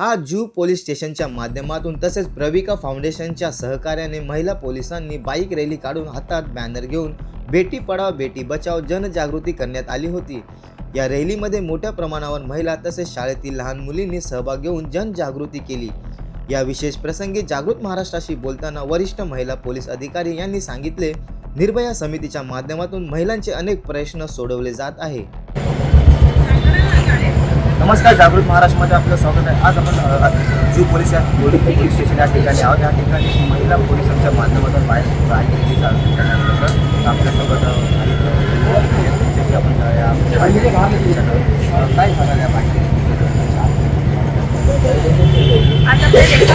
आज जू पोलीस स्टेशनच्या माध्यमातून तसेच प्रविका फाउंडेशनच्या सहकार्याने महिला पोलिसांनी बाईक रॅली काढून हातात बॅनर घेऊन बेटी पढाव बेटी बचाव जनजागृती करण्यात आली होती. या रॅलीमध्ये मोठ्या प्रमाणावर महिला तसेच शाळेतील लहान मुलींनी सहभाग घेऊन जनजागृती केली. या विशेष प्रसंगी जागृत महाराष्ट्राशी बोलताना वरिष्ठ महिला पोलीस अधिकारी यांनी सांगितले निर्भया समितीच्या माध्यमातून महिलांचे अनेक प्रश्न सोडवले जात आहे. नमस्कार जागृत महाराष्ट्रामध्ये आपलं स्वागत आहे. आज आपण जू पोलीस या पोलीस पोलीस स्टेशन या ठिकाणी आहोत. या ठिकाणी महिला पोलिसांच्या माध्यमातून बाहेर बाईकची चालू करण्यात आपल्यासोबत आपण काय झालं या बाईक आता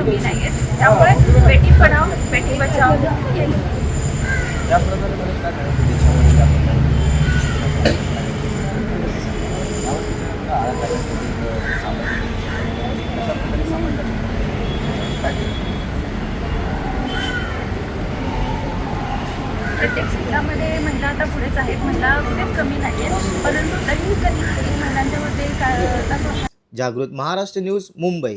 कमी नाही आहेत त्यामुळे बेटी पढाव बेटी बचाव? प्रत्येक क्षेत्रामध्ये महिला आता पुढेच आहेत. महिला कुठेच कमी नाही आहेत परंतु तरीही कधी असं जागृत महाराष्ट्र न्यूज मुंबई.